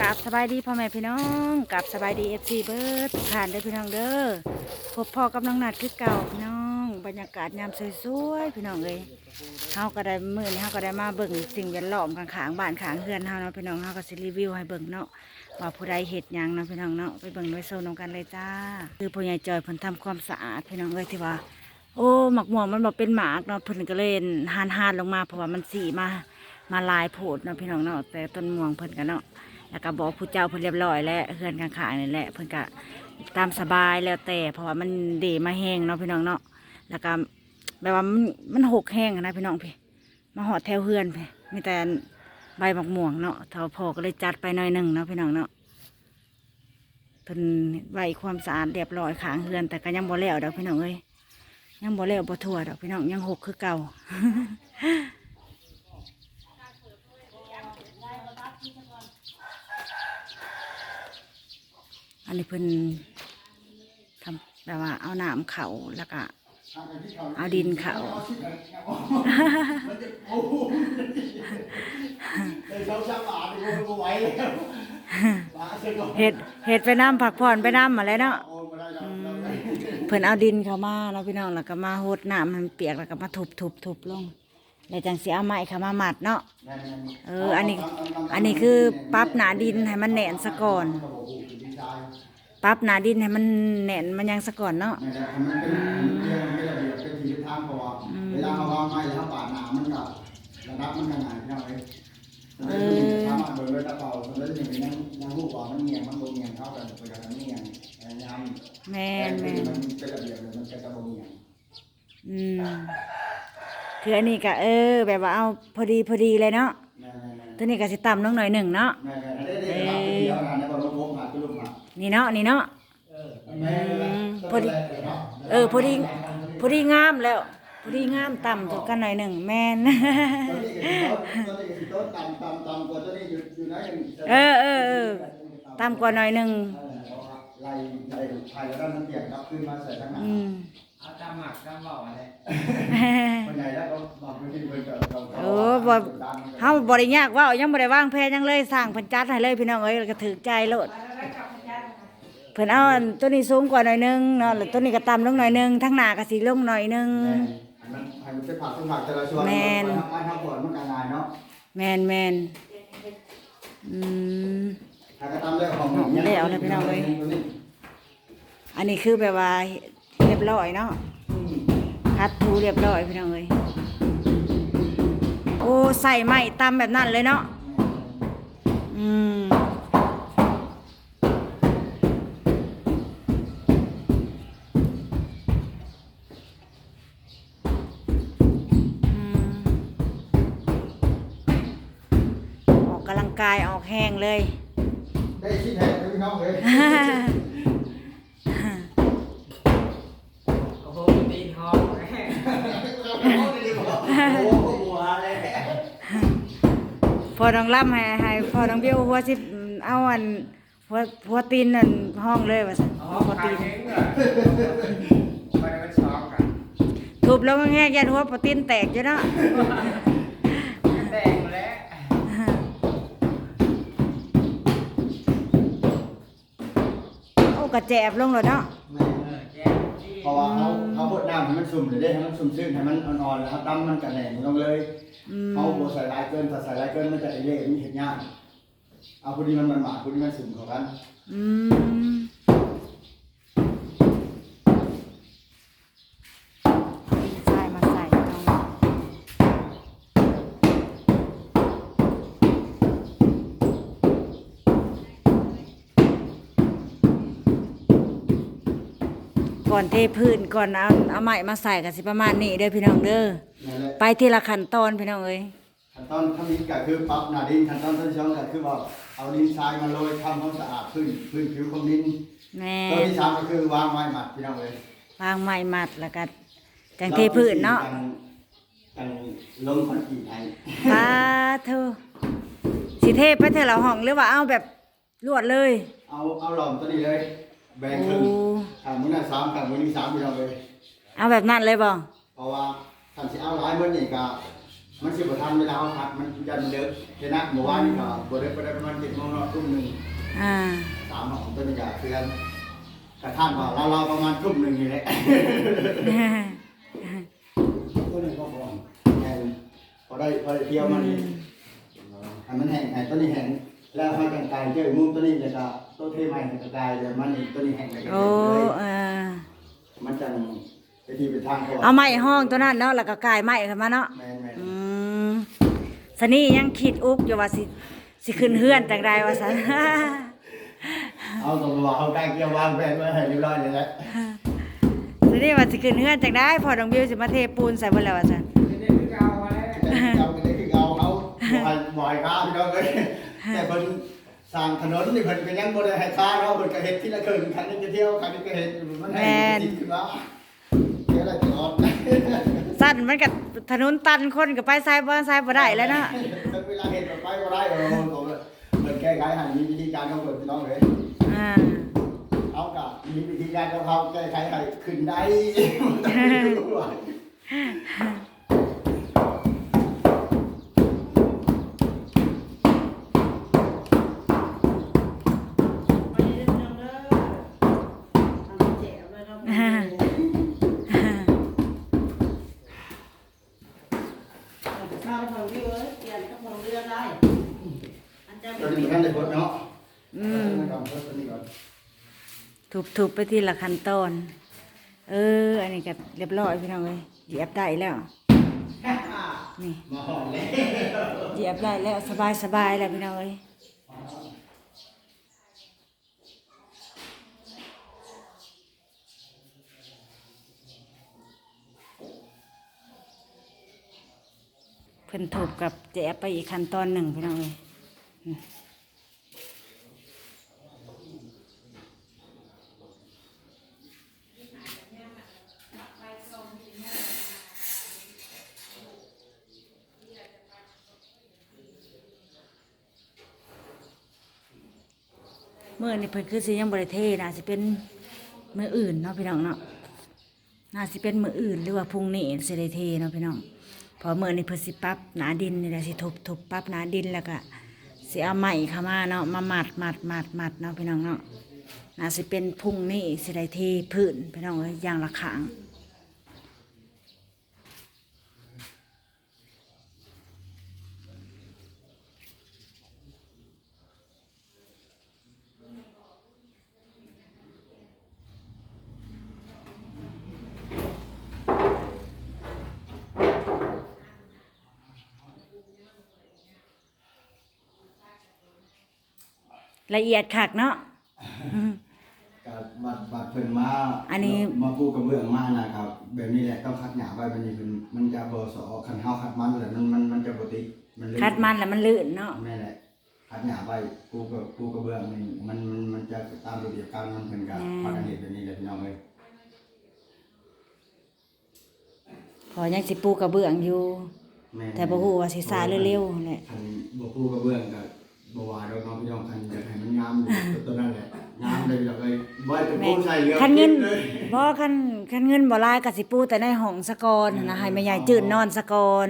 กับสบายดีพ่อแม่พี่น้องกับสบายดีเอฟซีเบิร์ดผ่านได้พี่น้องเด้อพบพ่อกับน้องนัดคือเก่าพี่น้อง บรรยากาศยามสวยๆพี่น้องเลยเฮาก็ได้มื้อนี้เฮาก็ได้มาเบิ่งสิ่งแวดล้อมข้างๆบ้านข้างเฮือนเฮาเนาะพี่น้องเฮาก็สิรีวิวให้เบิ่งเนาะว่าผู้ใดเฮ็ดยังเนาะพี่น้องเนาะไปเบิ่งไว้โซนกันเลยจ้า คือผู้ใหญ่จอยเพิ่นทำความสะอาดพี่น้องเอ้ยที่ว่า โอ้หมักหมวงมันบอกเป็นหมากเนาะเพิ่นก็เลยหานหานลงมาเพราะว่ามันสีมามาลายโผดเนาะพี่น้องเนาะแต่ต้นม่วงเพิ่นก็เนาะ แล้วก็บอกผู้เจ้าเพิ่นเรียบร้อยแล้วเฮือนข้างๆนี่แหละเพิ่นก็ตามสบายแล้วแต่ เพราะว่ามันเดมาแห้งเนาะพี่น้องเนาะแล้วก็แบบว่ามันมันหกแห้งนะพี่น้องพี่มาหอดแถวเฮือนพี่มีแต่ใบหมกม่วงเนาะเท่าพอก็เลยจัดไปหน่อยหนึ่งเนาะพี่น้องเนาะเพิ่นไว้ความสะอาดเรียบร้อยข้างเฮือน แต่ก็ยังบ่แล้วดอกพี่น้องเอ้ยยังบ่แล้วบ่ทั่วดอกพี่น้องยังหกคือเก่า นนี้เพิ่นทำแบบว่าเอาน้ำเขาแล้วก็เอาดินเขาเห็ดเห็ดไปน้ำผักผ่อนไปน้ำมาแล้วเนาะอืมเพิ่นเอาดินเขามาแล้วพี่น้องแล้วก็มาหดน้ำให้มันเปียกแล้วก็มาทุบทุบทุบลงแล้วจังสีเอาไม้เขามาหมัดเนาะเอออันนี้ อันนี้คือปรั๊บหนาดินให้มันแหน่นซะก่อน ปรั๊บหนาดินให้มันแน่นมันยังซะก่อนเนาะ นี่แหละมันเป็นเป็นระเบียบเป็นทีทางเพราะว่าเวลาเขาวางไม้แล้วเขาปาดหนามันก็ระดับมันขนาดนี้เลยสามารถเบิร์ดตะเปามันก็จะเป็นยังยังรูปว่ามันเงียงมันโบเงียงเข้ากันไปกับมันเงียงยำแม่นแม่น มันเป็นระเบียบเลยมันเป็นตะโบเงียงอืมคืออันนี้ก็เออ แบบว่าเอาพอดีพอดีเลยเนาะแม่แม่แม่ตัวนี้ก็สิต่ำลงหน่อยหนึ่งเนาะแม่แม่ได้ได้ได้เดียวนะในบ นี่เนาะนี่เนาะแม่พอดีเออพอดีพอดีงามแล้วพอดีงามต่ำตัวกันหน่อยหนึ่งแม่นตัวนี้ก็ตัวนี้ก็ตัวต่ำต่ำต่ำกว่าตัวนี้อยู่อยู่ไหนเออเออเออต่ำกว่าหน่อยหนึ่งไล่ไล่ภายแล้วก็มันเปลี่ยนกลับขึ้นมาใส่ข้างหน้าอืมเอาตามหมักตามบอกอะไรคนใหญ่แล้วก็บอกไปที่เพิ่นก็เราโอ้บ่เฮาบ่ได้ยากเว่ายังบ่ได้วางแผนหยังเลยสร้างเพิ่นจัดให้เลยพี่น้องเอ้ยแล้วก็ถือใจโลด เพิ่นเอาอันตัวนี้สูงกว่าหน่อยหนึงเนาะแล้วตัวนี้ก็ต่ำลงหน่อยหนึงทั้งหน้าก็สิลงหน่อยหนึง มันให้มันเป็นผักเป็นผักแต่ละส่วนแม่นมันทำปวดมันกันงานเนาะแม่นแม่นอืม ถ้ากระทำได้ของแล้วเลยพี่น้องเอ้ย อันนี้คือแบบว่าเรียบร้อยเนาะคัดทูเรียบร้อยพี่น้องเอ้ยโอ้ใส่ไม้ตำแบบนั้นเลยเนาะอืม กกำลังกายออกแห้งเลย ได้ชิ้นแทนพี่น้องเลยโอ้โหตีนหอมโอ้โหบัวเลยพอน้องล่ำให้ให้พอน้องเบี้ยวหัวสิเอาอันหัวหัวตีนนั่นห้องเลยว่าซั่นอ๋อหัวขาตียนเองเหรอไปมันช็อกกันทุบแล้วมันแง่ยันหัวปตีนแตกอยู่เนาะ แตกแล้ว โอ้ กระแจบลงเลยเนาะเออแจ้งที่เพราะว่าเขาเขาบดน้ำให้มันสุ่มเลยได้ให้มันสุ่มซึ้งให้มันอ่อนๆแล้วครับตั้มมันกันแหน่งลงเลยอืมเขาโบใส่ลายเกินถ้าใส่ลายเกินมันจะไอเล่มันเห็นยากเอาพอดีมันมันหมาพอดีมันสุ่มเข้ากันอืมใส่มาใส่น้อง ก่อนเทพื้นก่อนเอาเอาไม้มาใส่กันสิประมาณนี้เด้อพี่น้องเด้อนั่นแหละไปทีละขั้นตอนพี่น้องเอ้ยขั้นตอนทำนี้ก็คือปรับหน้าดินขั้นตอนที่สองก็คือว่าเอาดินทรายมาโรยทำความสะอาดพื้นพื้นผิวของดินแม่ตัวที่สามก็คือวางไม้หมัดพี่น้องเลย วางไม้มัดแล้วก็จังเทพื้นเนาะกันลงคอนกรีตให้ปาเธอสิเทไปเถอะเราห้องหรือว่าเอาแบบรวดเลย เอาเอาหลอมตัวนี้เลย แบ่งครึ่งโอ้ทางมือหน้าสามทางมือนี้สามพี่น้องเลยเอาแบบนั้นเลยบ่เพราะว่าทำสิเอาหลายมื้อนี่ก็มันสิบ่ทันเวลาเอาพักมันยันเลิกเฮ็ดนักเมื่อวานนี่ก็บ่ได้บ่ได้ประมาณ7:00นเนาะทุ่มมหนึ่งอ่าสามห้องตัวนี้ก็คือกันกระท่านว่าเราเราประมาณทุ่มหนึ่งนี่แหละตัวนี้ก็พอแห้งพอได้พอได้เที่ยวมันให้มันแห้งให้ตัวนี้แห้ง แล้วให้กันกายเจอมุมตัวนี้จะก็ตัวเทใหม่กันกายเดี๋ยวมันนี่ตัวนี้แห้งเลยโอ้เออมันจะไปที่ไปทางเขาเอาไม้ห้องตัวนั้นเนาะแล้วก็กายไม้ขึ้นมาเนาะแมนแมนอืมสนี่ยังคิดอุกอยู่ว่าสิสิขึ้นเฮือนจังใดว่าซั่น เอาตัวว่าเอาใกล้เกี่ยววางแผนไว้ให้เรียบร้อยเลยแหละสนี่ว่าสิขึ้นเฮือนจังได้พอน้องบิวสิมาเทปูนใส่เบิ่แล้วว่าซั่น บ่อยบ่อยข้าวพี่น้องเลยแต่เพิ่นสร้างถนนนี่เพิ่นก็ยังบ่ได้ให้ค่าเนาะเพิ่นก็เฮ็ดที่ละครึ่งคันนี้จะเที่ยวคันนี้ก็เฮ็ดมันแห้งติดขึ้นมาเดี๋ยวอะจออกสั้นมันก็ถนนตันคนก็ไปซ้ายบ่ซ้ายบ่ได้แล้วเนาะเวลาเฮ็ดแบบไปบ่ได้เออผมเพิ่นแก้ไขให้มีวิธีการของเพิ่นพี่น้องเลยอ่าเอาก็มีวิธีการของเขาแก้ไขให้ขึ้นได้ ข้าวของพี่เอ้ยเปลี่ยนกับของเรือได้อันจะ ตัวนี้มันได้เบิดเนาะ อืม ก่อนเบิดตัวนี้ก่อน ทุบไปที่ละขั้นตอน เออ อันนี้ก็เรียบร้อยพี่น้องเอ้ยเหยียบได้แล้ว นี่เหยียบได้แล้วสบายสบายแล้วพี่น้องเอ้ยเพิ่นถูกกับแจบไปอีกขั้นตอนหนึ่งพี่น้องเอ้ย เมื่อนี่เพิ่นคือสิยังบริเทน่าสิเป็นมืออื่นเนาะพี่น้องเนาะน่าสิเป็นมืออื่นหรือว่าพุ่งนี่สิได้เทเนาะพี่น้องพอเมื่อนี่เพิ่นสิปั๊บหนาดินนี่แหละสิทุบทุบปั๊บหนาดินแล้วก็สิเอาไม้เข้ามาเนาะมาหมัดหมัดหมัดหมัดเนาะพี่น้องเนาะน่าสิเป็นพุ่งนี่สิได้เทพื้นพี่น้องเอ้ยอย่างละขัง ละเอียดคักเนาะอืม กับบัดบัดเพิ่นมาอันนี้ มาปูกระเบื้องมานะครับแบบนี้แหละต้องคัดหญ้าไว้แบบนี้เพิ่นมันจะบ่สอคันเฮาคัดมันแหละมันมันมันจะบ่ติดมันลื่นคัดมันแล้วมันลื่นเนาะแม่นแหละคัดหญ้าไว้ปูกระปูกระเบื้องนี่มันมันมันจะตามระเบียบการมันเพิ่นก็พากันเฮ็ดแบบนี้แหละพี่น้องเอ้ยพอยังสิปูกระเบื้องอยู่ ม่นแต่บ่ฮู้ว่าสิสายเร็วๆแหละ คันบ่ปูกระเบื้องก็ บ่ว่าดอกเน้องพี่น้องคันอยากให้มันงามอยู่ตัวนั้นแหละงามเลยพี่น้องเอ้ยบ่ให้ไปปูใส่เรือคันเงินเลยบ่คันคันเงินบ่หลายก็สิปูแต่ในห้องสะกอนนะให้แม่ใหญ่จื้นนอนสะกอน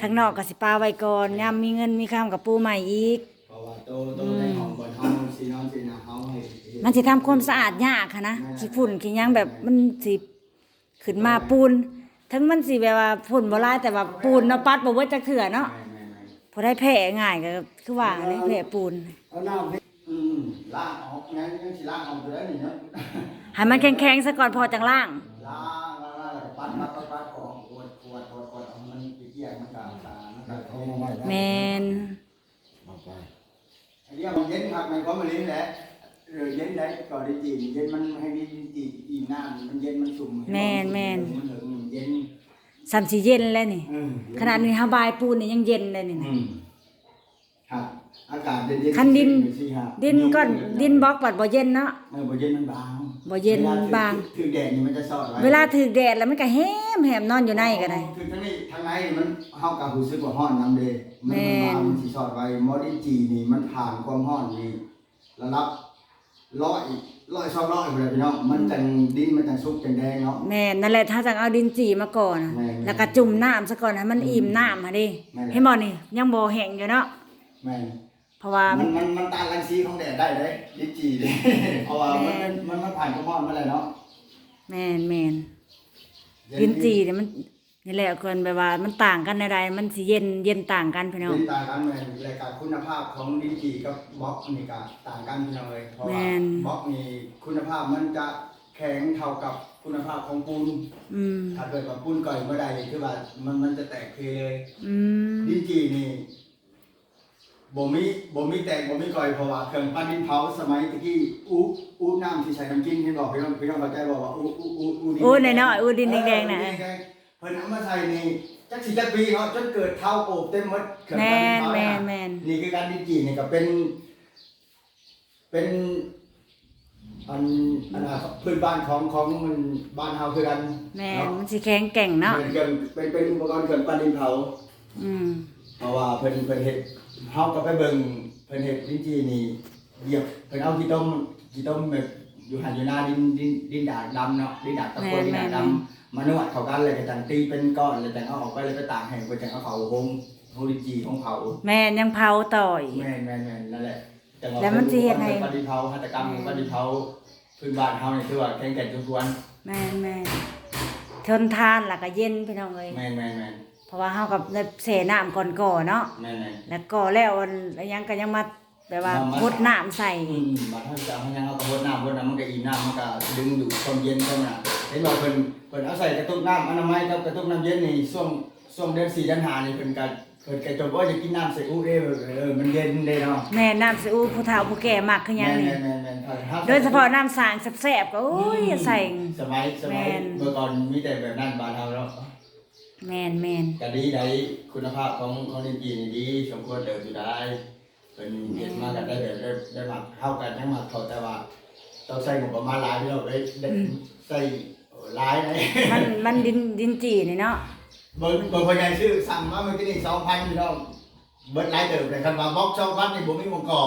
ทางนอกก็สิปาไว้ก่อนยามมีเงินมีคำกับปูใหม่อีกเพราะว่าโตโตในห้องก่อนเฮาสินอนสินะเฮาให้เฮ็ดมันสิทำความสะอาดยากค่ะนะขี้ฝุ่นขี้หยังแบบมันสิขึ้นมาปูนถึงมันสิแบบว่าฝุ่นบ่หลายแต่ว่าปูนเนาะปัดบ่เบิดจักเทื่อเนาะแม่นๆ พอได้แผลง่ายก็คือว่าเลยแผลปูนเอาน้ำให้อืมล้างออกงั้นยังสิล้างออกอยู่แล้วนี่เนาะให้มันแข็งๆซะก่อนพอจังล่างล้างล้างล้างแล้วก็ปัดปัดปัดปัดออกขวดขวดขวดขวดเอามันเกี่ยงมันก็ตามันก็เอามาไว้ได้แมนเอาไปอันนี้มันเย็นครับมันก็มาเลี้ยงแหละเออเย็นได้ก็ได้จีนเย็นมันให้ดีจีอีน้ำมันเย็นมันสุ่มให้มันถึงเย็น สามสีเย็นแล้วนี่ขนาดนี้ฮาบายปูนนี่ยังเย็นเลยนี่ อืครับอากาศเย็นๆคันดินดินก้อนดินบล็อกปัดบ่เย็นเนาะ เออบ่เย็นมันบางบ่เย็นบาง ถือแดดมันจะซอดเวลาถือแดดแล้วมันก็แหมแหมนอนอยู่ในก็ได้ คือทั้งนี้ทั้งไหนมันเฮากับรู้สึกว่าร้อนนำเด้มันบางมันสิซอดไว้มอดิจีนี่มันผ่านความร้อนนี่ระลับร้อย ลอยชองลอยเลยพี่น้องมันจังดินมันจังสุกจังแดงเนาะแม่นั่นแหละถ้าจังเอาดินจีมาก่อนนะแล้วก็จุ่มน้ำซะก่อนให้มันอิ่มน้ำมาดิให้นบ่นี่ยังบ่แห้งอยู่เนาะแม่เพราะว่ามันมันมันตานรังสีของแดดได้เลยดินจีเลยเพราะว่ามันมันมันผ่านกระมอนมาเลยเนาะแม่แม่ดินจีเนี่ยมัน นี่แหละคนแบบว่ามันต่างกันในใดมันสิเย็นเย็นต่างกันพี่น้องลิ้นต่างกันแม่นรายการคุณภาพของลิ้นจี่กับบล็อกนี่ก็ต่างกันพี่น้องเลยเพราะแม่ว่าน บล็อกนี่คุณภาพมันจะแข็งเท่ากับคุณภาพของปูนอืมถ้าเกิดว่าปูนก่อยเมื่อใดคือว่ามันมันจะแตกเพเลยอืมลิ้นจี่นี่บ่มีบ่มีแตกบ่มีก่อยเพราะว่าเครื่องปั้นดินเผาสมัยตะกี้อู้อู้น้ำที่ใช้น้ำกินที่บอกพี่น้องพี่น้องเข้าใจบอกว่าอู้อู้อู้อู้ดินอู้น้อยๆอู้ดินแดงๆน่ะ เอออู้ดิแดงๆ เพิ่นเอามาใส่นี่จักสิจักปีเนาะจนเกิดเท้าโอบเต็มหมดเครื่องแม่ปั้นนดินเผาแม่นน่ะแม่นนี่คือการลิ้นจี่นี่ก็เป็น เป็นอันอันน่ะพื้นบ้านของของมันบ้านเฮาคือกันแม่นเนาะมันสิแข็งแกร่งเนาะเป็นเครื่องเป็นเป็นอุปกรณ์เครื่องปั้นดินเผา อืมเพราะว่าเพิ่นเพิ่นเฮ็ดเฮาก็ไปเบิ่งเพิ่นเฮ็ดลิ้นจี่นี่เหยียบเพิ่นเอาขี้ต้มขี้ต้มแบบ อยู่หันอยู่หน้าดินดินดินดาดดำเนาะดินดาดตะโกนดินดาดดำมานวดเข้ากันเลยก็จังตีเป็นก้อนแล้วจังเอาออกไปเลยไปตากแห้งก็จังเอาเข้าหงโฮลิ้นจี่ของเขาแม่นยังเผาต่อย แม่นแม่นแม่นนั่นแหละจังว่าแล้วมันสิเฮ็ดให้ ปฏิเผาหัตถกรรมปฏิเผาพื้นบ้านเฮานี่คือว่าแข็งแกร่งทุกส่วนแม่นแม่นทนทานแล้วก็เย็นพี่น้องเอ้ยแม่นแม่นแม่นเพราะว่าเฮากับได้เสน้ำก่อนก่อเนาะแม่นแม่นแล้วก่อแล้วอันแล้วยังก็ยังมา แบบว่ามามาพดน้ำใส่อืมมาถ้าจะให้ยังเอากระบวนน้ำบนน้ำมันก็อิ่มน้ำมันก็ดึงดูดความเย็นเข้ามาเห็นบอกเพิ่นเพิ่นเอาใส่กระตุกน้ำอนามัยกับกระตุกน้ำเย็นนี่ช่วงช่วงเดือนสี่เดือนห้านี่เพิ่นก็เพิ่นก็จบว่าจะกินน้ำใส่อู้เด้เออมันเย็นเด้เนาะแม่น้ำซีอิ๊วผู้เฒ่าผู้แก่มักคือหยังนี่แม่นแม่นแม่นแม่นถ้าโดยเฉพาะน้ำสางแซ่บๆก็โอ้ยอย่าใส่ สมัยสมัยแม่น เมื่อก่อนมีแต่แบบนั้นบ้านเฮาเนาะแม่นแม่นก็ดีได้คุณภาพของของดินจีนี่ดีสมควรเดินอยู่ได้ เป็นเห็นมากันได้แบบได้ได้หมักเข้ากันทั้งหมักเขาแต่ว่าต้องใส่งบประมาณหลายพี่น้องเลยได้ใส่หลายนะมันมันดินดินจีนี่เนาะเบิ่งเบิ่งพ่อใหญ่ซื้อสั่งมาเมื่อกี้นี่2,000พี่น้องเบิดหลายเติบเลยคันว่าบล็อก2,000นี่บ่มีวงกอ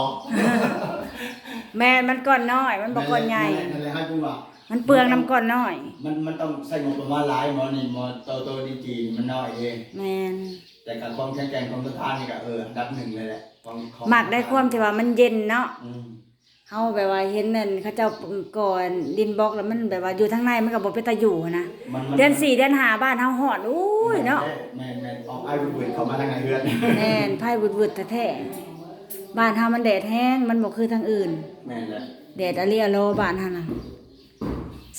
แม่นมันก้อนน้อย มันบ่ก้อนใหญ่นั่นแหละครับจังว่ามันเปลืองน้ำก้อนน้อย มันมันต้องใส่งบประมาณหลายหมอนี่หมอโตโตดินจีมันน้อยเองแม่น แต่การความแข็งแกร่งของสถานนี่ก็เอออันดับหนึ่งเลยแหละของของมักได้ความที่ว่ามันเย็นเนาะอืมเฮาแบบว่าเห็นนั่นเขาเจ้าก่อนดินบล็อกแล้วมันแบบว่าอยู่ทางในมันก็บ่เป็นตาอยู่นะมันมันเดือนสี่เดือนห้าบ้านเฮาฮอดอุ้ยเนาะแม่นแม่นออกไอ้บุญเข้ามาทางไหนเฮือนแน่นไผ่วุดๆแท้ๆบ้านเฮามันแดดแห้งมันบ่คือทางอื่น แม่นแหละแดดอะเลียโลบ้านเฮาน่ะ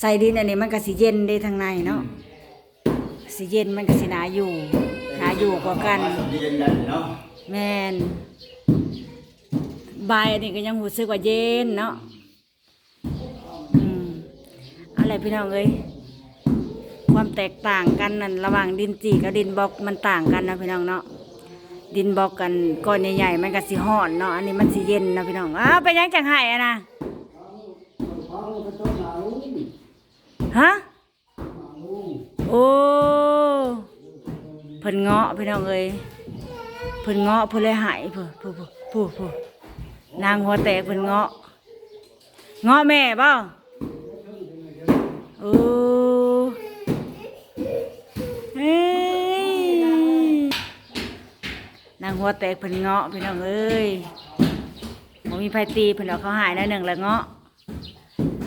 ใส่ดินอันนี้มันก็สิเย็นได้ทางในเนาะสิเย็นมันก็สิหนาอยู่หนา อยู่กว่ากันสมเย็นกันเนาะแม่นบายอันนี้ก็ยังรู้สึกว่าเย็นเนาะอืมอะไรพี่น้องเอ้ยความแตกต่างกันนั่นระหว่างดินจีกับดินบล็อกมันต่างกันนะพี่น้องเนาะดินบล็อกกันก้อนใหญ่ๆมันก็สิฮ้อนเนาะอันนี้มันสิเย็นนะพี่น้องอ้าวไปยังจังไห้อะนะฮะโอ้เพิ่นเงาะพี่น้องเอ้ยเพิ่นเงาะเพิ่นเลยหายเพิ่นผู้ผู้ผู้ผู้นางหัวแตกเพิ่นเงาะเงาะแม่บ่โอ้เอ้ยนางหัวแตกเพิ่นเงาะพี่น้องเอ้ยบ่มีไผตีเพิ่นเอาเขาหายหนะหนึ่งล้วเงาะ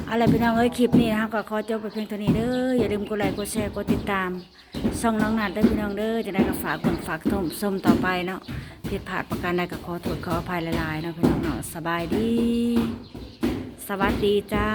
อะไรพี่น้องเอ้ยคลิปนี้นะครับก็ขอจบไปเพียงเท่านี้เด้ออย่าลืมกดไลค์กดแชร์กดติดตามช่องน้องนัดได้พี่น้องเด้อจะได้ก็ฝากคนฝากส้มส้มต่อไปเนาะผิดพลาดประการใดก็ขอโทษขออภัยหลายๆเนาะพี่น้องเนาะสบายดี สวัสดีจ้า